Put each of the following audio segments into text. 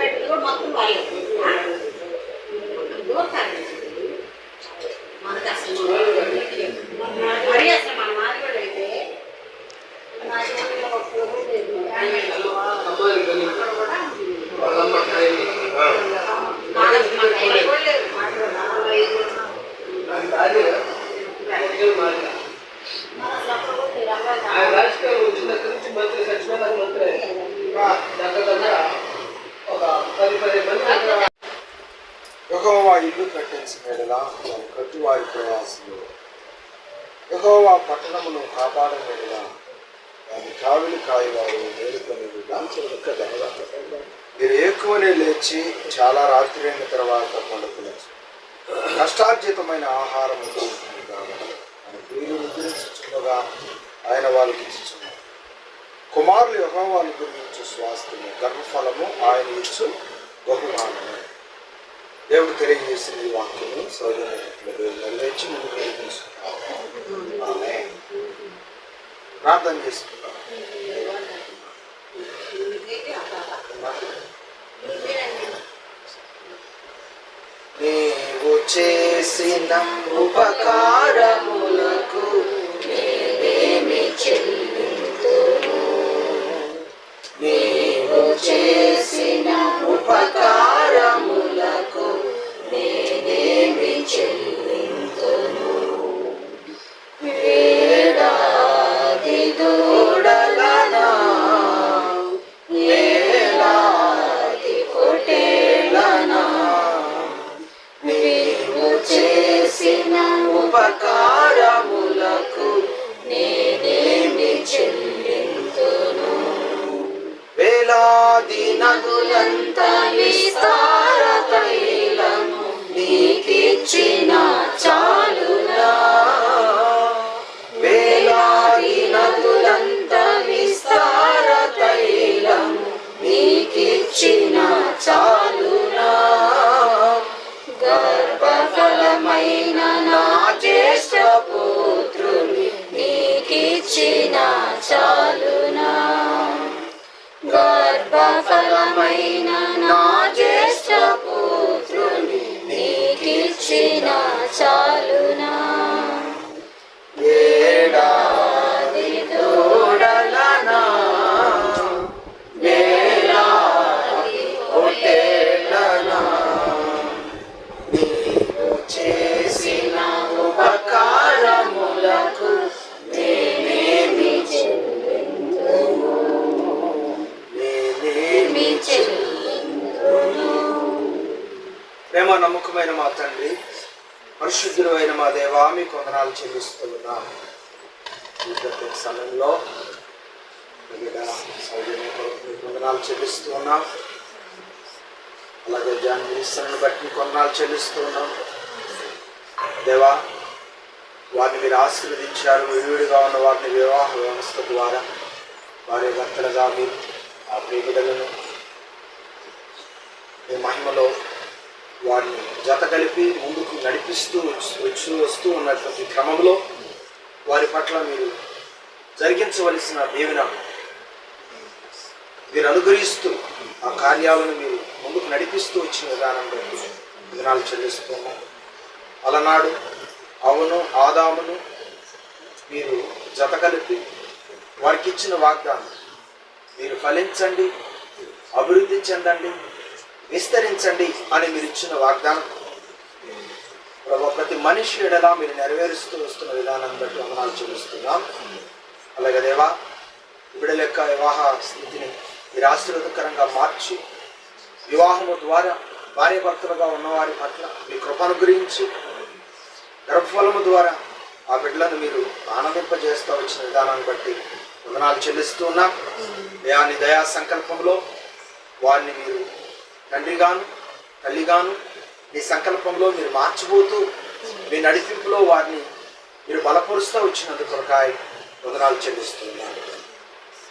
పెట్టింది మొత్తం వాళ్ళే దూరతారు మనకు అసలు మరి అసలు మన మాదిరి అయితే నా చేతిలో ఒక పువ్వు లేదు. అక్కడ కూడా వాళ్ళ అమ్మ దగ్గర నుంచి మంత్రి సచివాలయం మంత్రి దగ్గర దగ్గర ఒక పది పది మంది దగ్గర యహోవా ఇల్లు కట్టించిన ఎడల వారి కట్టువారి ప్రయాసలు యెహోవా పట్టణమును కాపాడిన ఎడల దాని కావిలి కాయవారు మేలుకొని మీరు ఎక్కువనే లేచి చాలా రాత్రి అయిన తర్వాత పండుకునచ్చు. కష్టార్జితమైన ఆహారం ఉంటుంది ఆయన ప్రియులు ఆయన వాళ్ళకి ఇచ్చుచున్నారు. కుమారులు యెహోవాను గురించి స్వాస్థ్యము గర్భఫలము ఆయన ఇచ్చు బహుమానము. దేవుడు తెలియజేసిన ఈ వాక్యము. సౌజన్యతలు నెరవేర్చి ముందుకు నడిపించుకుంటాం ప్రార్థన చేసుకుంటాం నీవు చేసిన ఉపకారములకు ఉపకారములకు వందనాలు చెల్లిస్తూ ఉన్నాం అలాగే జాన్ మినిస్టర్ని బట్టి కొన్నాళ్ళు చెల్లిస్తూ ఉన్నాం దేవా వారిని మీరు ఆశీర్వదించారు. విడివిడిగా ఉన్న వారిని వివాహ వ్యవస్థ ద్వారా వారి భర్తలుగా మీరు ఆ ప్రేమిడలను మీ మహిమలో వారిని జత కలిపి ముందుకు నడిపిస్తూ వచ్చి వచ్చి వస్తూ ఉన్నటువంటి క్రమంలో వారి పట్ల మీరు జరిగించవలసిన దీవెన మీరు అనుగ్రహిస్తూ ఆ కార్యాలను మీరు ముందుకు నడిపిస్తూ వచ్చిన విధానం బట్టి విధానాలు చెల్లిస్తున్నాం అలనాడు అవును ఆదామును మీరు జత కలిపి వారికి ఇచ్చిన వాగ్దానం మీరు ఫలించండి అభివృద్ధి చెందండి విస్తరించండి అని మీరు ఇచ్చిన వాగ్దానం. ప్రభు ప్రతి మనిషి ఎడలా మీరు నెరవేరుస్తూ వస్తున్న విధానం బట్టి వందనాలు చెల్లిస్తున్నాం. అలాగే దేవా బిడ్డల యొక్క వివాహ స్థితిని మీరు ఆశీర్వదకరంగా మార్చి వివాహము ద్వారా భార్యభర్తలుగా ఉన్నవారి పట్ల మీ కృపను గురించి గర్భఫలము ద్వారా ఆ బిడ్డలను మీరు ఆనందింపజేస్తూ వచ్చిన విధానాన్ని బట్టి వందనాలు చెల్లిస్తూ ఉన్నా. దయాని దయా సంకల్పంలో వారిని మీరు తండ్రిగాను తల్లిగాను మీ సంకల్పంలో మీరు మార్చిపోతూ మీ నడిపింపులో వారిని మీరు బలపరుస్తూ వచ్చినందుకు కొరకాయ వందనాలు చెల్లిస్తున్నాను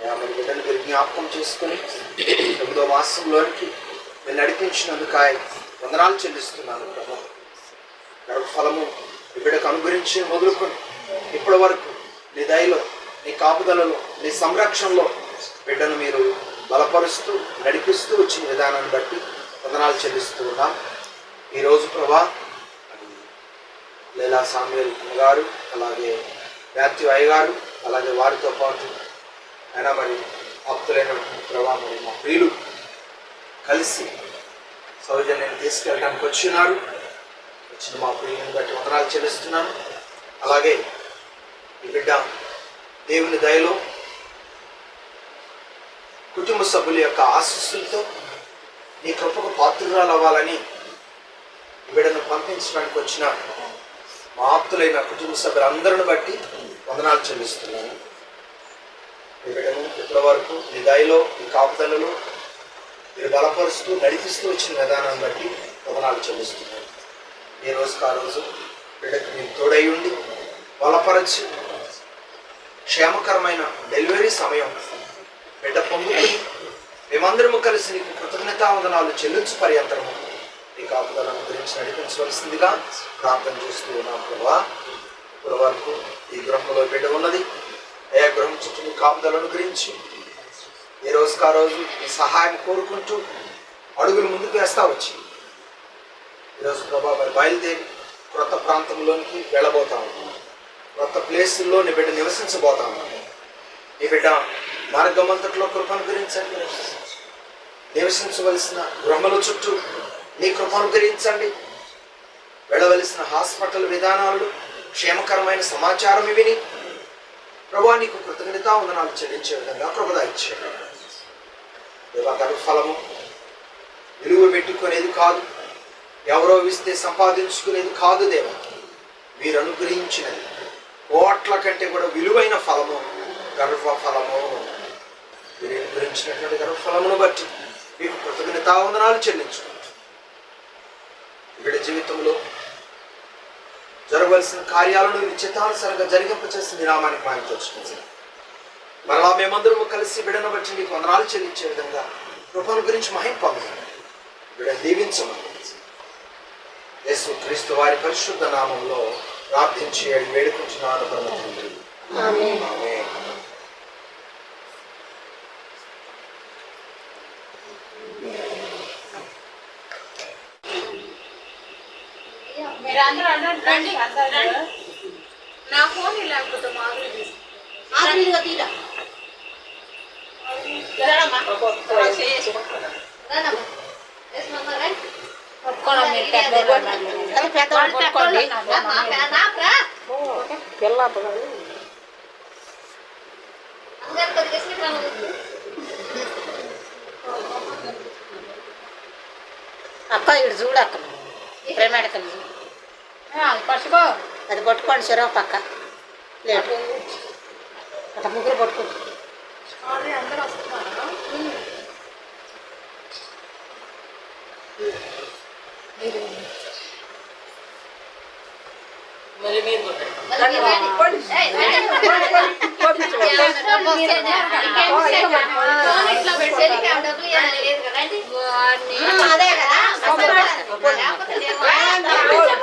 అయా మరి బిడ్డలు మీరు జ్ఞాపకం చేసుకొని తొమ్మిదో మాసంలోనికి మీరు నడిపించినందుకాయ వందనాలు చెల్లిస్తున్నాను ప్రభు. గర్భఫలము ఈ బిడ్డకు అనుగ్రహించి మొదలుకొని ఇప్పటి వరకు నీ దయలో నీ కాపుదలలో నీ సంరక్షణలో బిడ్డను మీరు బలపరుస్తూ నడిపిస్తూ వచ్చిన విధానాన్ని బట్టి వందనాలు చెల్లిస్తూ ఉన్నాం. ఈరోజు ప్రభా లేలా సామ్యుల్ గారు అలాగే వ్యాప్తి అయ్య గారు అలాగే వారితో పాటు అయినా మరి భక్తులైనటువంటి ప్రభా మరి మా ప్రియులు కలిసి సౌజన్యాన్ని తీసుకెళ్ళడానికి వచ్చినారు. వచ్చిన మా ప్రియులను బట్టి వందనాలు చెల్లిస్తున్నాను. అలాగే ఈ బిడ్డ దేవుని దయలో కుటుంబ సభ్యుల యొక్క ఆశీస్సులతో నీ కృపకు పాత్రురాలు అవ్వాలని బిడ్డను పంపించడానికి వచ్చిన మా ఆప్తులైన కుటుంబ సభ్యులందరిని బట్టి వందనాలు చెల్లిస్తున్నాను. ఈ ఇప్పటి వరకు నీ దయలో నీ కాపుదలను మీరు బలపరుస్తూ నడిపిస్తూ వచ్చిన విధానాన్ని బట్టి వదనాలు చెల్లిస్తున్నాను ఈ రోజుకు ఆ రోజు బిడ్డకు మీరు తోడై ఉండి బలపరచి క్షేమకరమైన డెలివరీ సమయం బిడ్డ పొందుకుని మేమందరము కలిసి నీకు కృతజ్ఞతావందనాలు చెల్లించు పర్యంతరము నీ కాపుదలను గురించి నడిపించవలసిందిగా ప్రార్థన చేస్తూ ఉన్నాం ప్రభా ఇప్పటి వరకు ఈ గృహంలో బిడ్డ ఉన్నది. ఏ గృహం చుట్టూ నీ కాపుదలను గురించి ఏ రోజుకు ఆ రోజు నీ సహాయం కోరుకుంటూ అడుగులు ముందుకు వేస్తా వచ్చి. ఈరోజు ప్రభా మరి బయలుదేరి క్రొత్త ప్రాంతంలోనికి వెళ్ళబోతా ఉన్నాను కొత్త ప్లేసుల్లో నీ బిడ్డ నివసించబోతా ఉన్నాను నీ బిడ్డ మార్గమంతట్లో కృపనుగ్రహించండి నివసించవలసిన గృహముల చుట్టూ నీ కృపనుగ్రహించండి వెళ్ళవలసిన హాస్పిటల్ విధానాలు క్షేమకరమైన సమాచారం విని ప్రభా నీకు కృతజ్ఞత వందనాలు చెల్లించే విధంగా కృపద ఇచ్చాడు. ఫలము విలువ పెట్టుకునేది కాదు. ఎవరో ఇస్తే సంపాదించుకునేది కాదు దేవా. మీరు అనుగ్రహించినది. కోట్ల కంటే కూడా విలువైన ఫలము గర్వ ఫలము. మీరు అనుగ్రహించినటువంటి గర్భ ఫలమును బట్టి మీకు కృతజ్ఞతావందనాలు చెల్లించుకుంటూ ఇక్కడ జీవితంలో జరగవలసిన కార్యాలను నిశ్చితానుసారంగా జరిగింపచేసి మీ నామానికి మాయం తెచ్చుకుంది మరలా మేమందరము కలిసి బిడను బట్టి నీకు వందనాలు చెల్లించే విధంగా కృపను గురించి మహిం పొందాలి బిడ దీవించమని. యేసు క్రీస్తు వారి పరిశుద్ధ నామంలో ప్రార్థించి వేడుకుంటున్నాను. పరమ తండ్రి ఆమేన్. మీరు అందరూ అన్నారు రండి రండి. నా ఫోన్ లేకపోతే మాధురి తీసు మాధురిగా తీరా పెద్దవాళ్ళు పట్టుకోండి అక్క ఇటు చూడు అక్క ప్రేమేడకలు చూడు పట్టుకో అది పట్టుకోండి చెరవ పక్క లేదు అట్లా ముగ్గురు పట్టుకోండి అందరూ వస్తున్నారా అదే కదా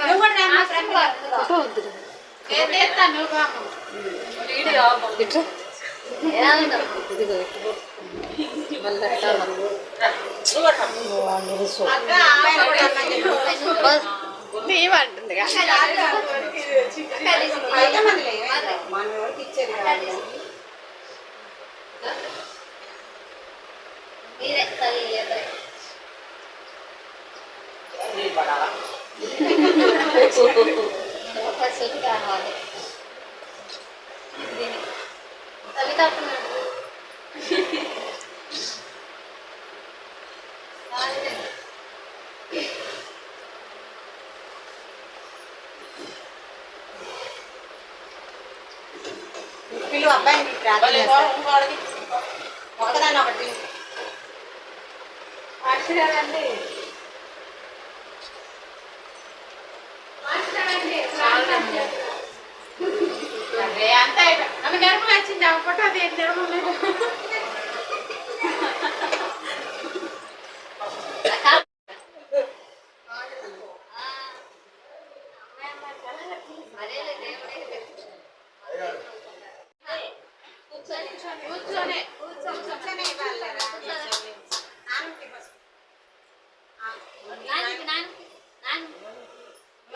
నువ్వు కూడా రామ్మా, ఫ్రెండ్. అక్క, ఆమె కూడా రమ్మని చెప్పు. అయితే మనలే, మన ఎవరికి ఇచ్చేది కాదు. మీరే తల్లి నీళ్ళు పడాలా? పిల్లు అబ్బాయిని ఒకదాన్ని ఒకటి అక్షరాలండి అదే అంత అయిపోయి ఆమె నిర్మల వచ్చింది ఆమె ఫోటో నిర్మల కూర్చొని కూర్చొని నాన్నకి నాన్నకి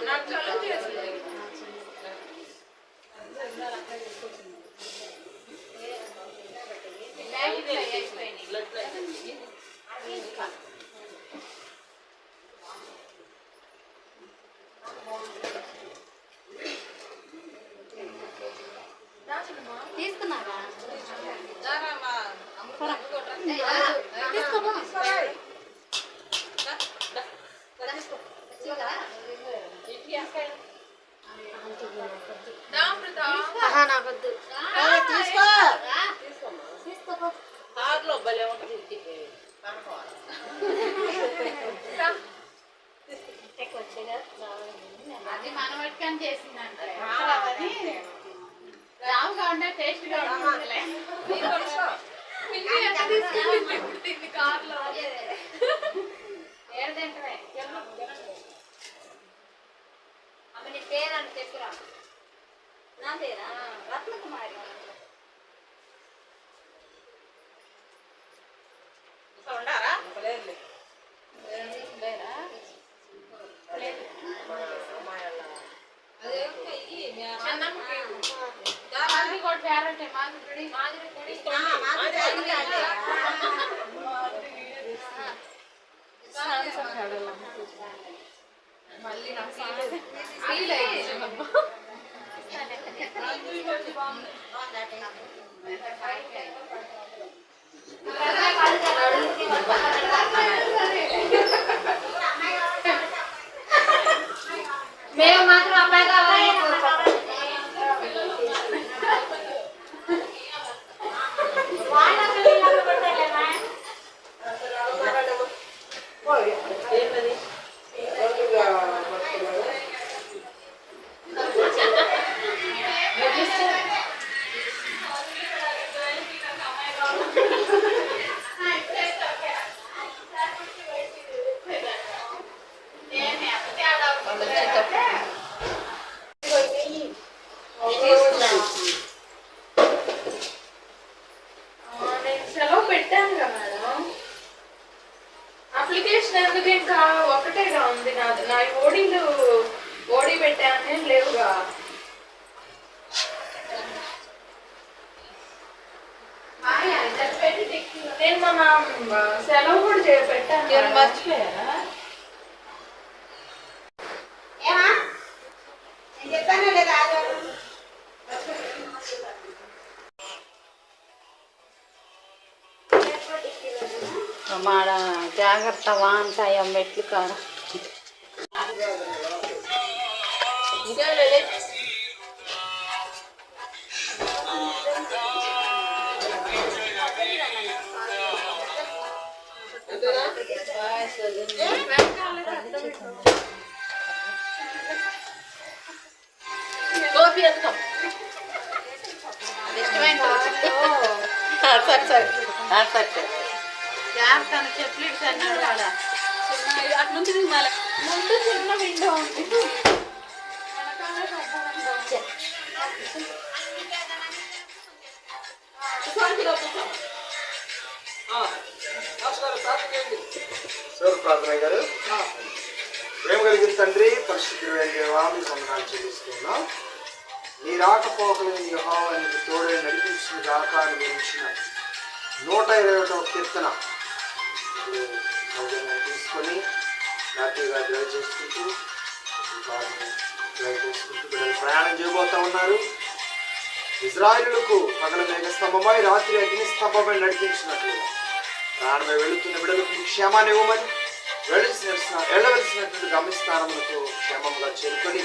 Und dann చెప్పురా నా పేరా రత్నకుమారి. మాది కూడా ఫేవరెట్ మాది గుడి. మళ్ళీ నాకు ఫీల్ అయింది మేము మాత్రం అబ్బాయి కావాలి నేను మన సెలవు కూడా చేయ పెట్టాను మర్చిపోయారా చెప్పాను లేదా మాడ జాగ్రత్త వాంతాయం మెట్లు కాడ ఇంకా గోపి ఎత్తుకో ఇష్టమైన సరే సరే సరే సరే జాగ్రత్త అని చెట్లు ఇటు అన్నాడు వాడ అటు నుంచి దిగాలి ముందు చిన్న విండో ఉంది వెనకాల ప్రార్థన గారు. ప్రేమ కలిగిన తండ్రి పరిశుద్ధుడైన దేవా మీ చెల్లిస్తున్నాం. నీ రాకపోకలేని యెహోవాని నీకు తోడే నడిపించిన దాకా అనుభవించిన నూట ఇరవై ఒకటవ కీర్తన తీసుకొని హ్యాపీగా డ్రైవ్ చేసుకుంటూ డ్రైవ్ చేసుకుంటూ బిడ్డలు ప్రయాణం చేయబోతా ఉన్నారు. ఇజ్రాయిలులకు పగల మేఘ స్తంభమై రాత్రి అగ్ని స్తంభమై నడిపించినట్లుగా. నాన్న వెళుతున్న బిడ్డలకు క్షేమాన్ని ఇవ్వమని వెళ్ళవలసిన వెళ్ళవలసినటువంటి గమ్యస్థానములకు క్షేమంగా చేరుకొని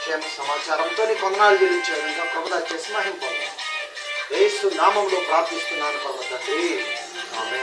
క్షేమ సమాచారంతో నీ కొందనాలు చెల్లించే విధంగా ప్రభుత్వ చేసి మహిం పొందాం నామంలో ప్రార్థిస్తున్నాను ప్రభుత్వ తండ్రి. ఆమె